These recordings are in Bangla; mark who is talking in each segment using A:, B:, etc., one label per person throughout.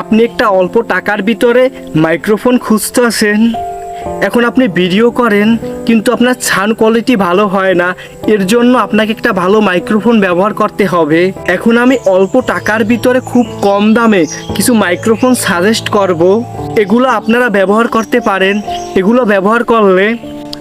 A: আপনি একটা অল্প টাকার ভিতরে মাইক্রোফোন খুঁজতে আছেন এখন আপনি ভিডিও করেন, কিন্তু আপনার ছান কোয়ালিটি ভালো হয় না। এর জন্য আপনাকে একটা ভালো মাইক্রোফোন ব্যবহার করতে হবে। এখন আমি অল্প টাকার ভিতরে খুব কম দামে কিছু মাইক্রোফোন সাজেস্ট করব। এগুলো আপনারা ব্যবহার করতে পারেন। এগুলো ব্যবহার করলে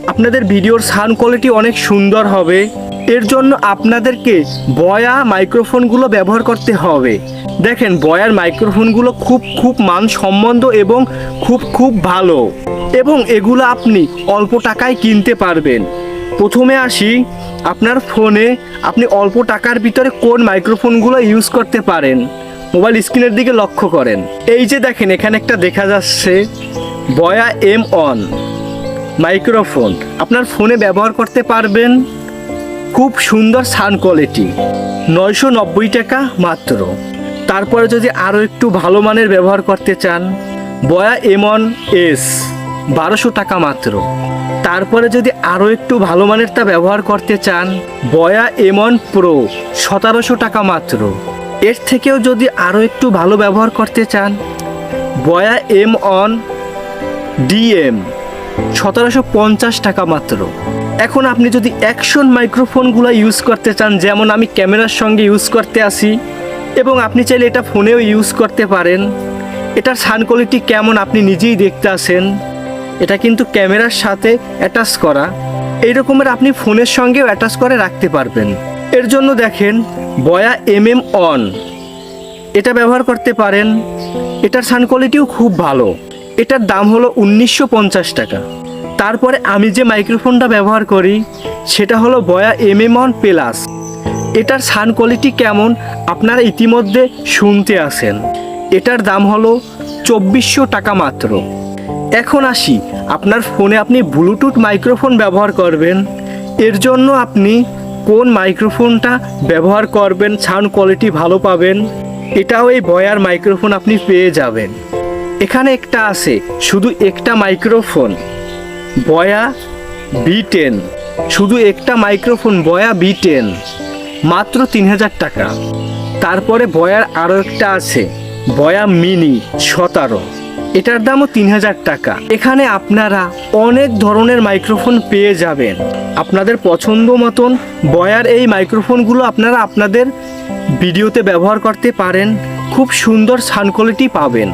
A: আপনাদের ভিডিওর সাউন্ড কোয়ালিটি অনেক সুন্দর হবে। এর জন্য আপনাদেরকে বয়া মাইক্রোফোনগুলো ব্যবহার করতে হবে। দেখেন, বয়ার মাইক্রোফোনগুলো খুব খুব মানসম্মত এবং খুব খুব ভালো। এবং এগুলো আপনি অল্প টাকায় কিনতে পারবেন। প্রথমে আসি, আপনার ফোনে আপনি অল্প টাকার ভিতরে কোন মাইক্রোফোনগুলো ইউজ করতে পারেন। মোবাইল স্ক্রিনের দিকে লক্ষ্য করেন। এই যে দেখেন, এখানে একটা দেখা যাচ্ছে, বয়া এম অন মাইক্রোফোন। আপনার ফোনে ব্যবহার করতে পারবেন খুব সুন্দর সাউন্ড কোয়ালিটি নয়শো নব্বই টাকা মাত্র। তারপরে যদি আরও একটু ভালো মানের ব্যবহার করতে চান, বয়া এমন এস, বারোশো টাকা মাত্র। তারপরে যদি আরও একটু ভালো মানের তা ব্যবহার করতে চান, বয়া এমন প্রো, সতেরোশো টাকা মাত্র। এর থেকেও যদি আরও একটু ভালো ব্যবহার করতে চান, বয়া এম অন ডিএম সতেরোশো পঞ্চাশ টাকা মাত্র। এখন আপনি যদি অ্যাকশন মাইক্রোফোনগুলো ইউজ করতে চান, যেমন আমি ক্যামেরার সঙ্গে ইউজ করতে আসি এবং আপনি চাইলে এটা ফোনেও ইউজ করতে পারেন। এটার সাউন্ড কোয়ালিটি কেমন আপনি নিজেই দেখতে আসেন এটা কিন্তু ক্যামেরার সাথে অ্যাটাচ করা। এই রকমের আপনি ফোনের সঙ্গেও অ্যাটাচ করে রাখতে পারবেন। এর জন্য দেখেন, বয়া এম এম অন এটা ব্যবহার করতে পারেন। এটার সাউন্ড কোয়ালিটিও খুব ভালো। এটার দাম হলো উনিশশো পঞ্চাশ টাকা। তারপরে আমি যে মাইক্রোফোনটা ব্যবহার করি, সেটা হলো Boya M M one plus. এটার সাউন্ড কোয়ালিটি কেমন, আপনারা ইতিমধ্যে শুনতে আসেন এটার দাম হলো চব্বিশশো টাকা মাত্র। এখন আসি, আপনার ফোনে আপনি ব্লুটুথ মাইক্রোফোন ব্যবহার করবেন। এর জন্য আপনি কোন মাইক্রোফোনটা ব্যবহার করবেন, সাউন্ড কোয়ালিটি ভালো পাবেন, এটাও এই বয়ার মাইক্রোফোন আপনি পেয়ে যাবেন। এখানে একটা আছে, শুধু একটা মাইক্রোফোন। বয়া বি টেন। শুধু একটা মাইক্রোফোন, বয়া বি টেন। মাত্র তিন হাজার টাকা। তারপরে বয়ার আরও একটা আছে, বয়া মিনি সতেরো। এটার দামও তিন হাজার টাকা। এখানে আপনারা অনেক ধরনের মাইক্রোফোন পেয়ে যাবেন। আপনাদের পছন্দ মতন বয়ার এই মাইক্রোফোনগুলো আপনারা আপনাদের ভিডিওতে ব্যবহার করতে পারেন। খুব সুন্দর সাউন্ড কোয়ালিটি পাবেন।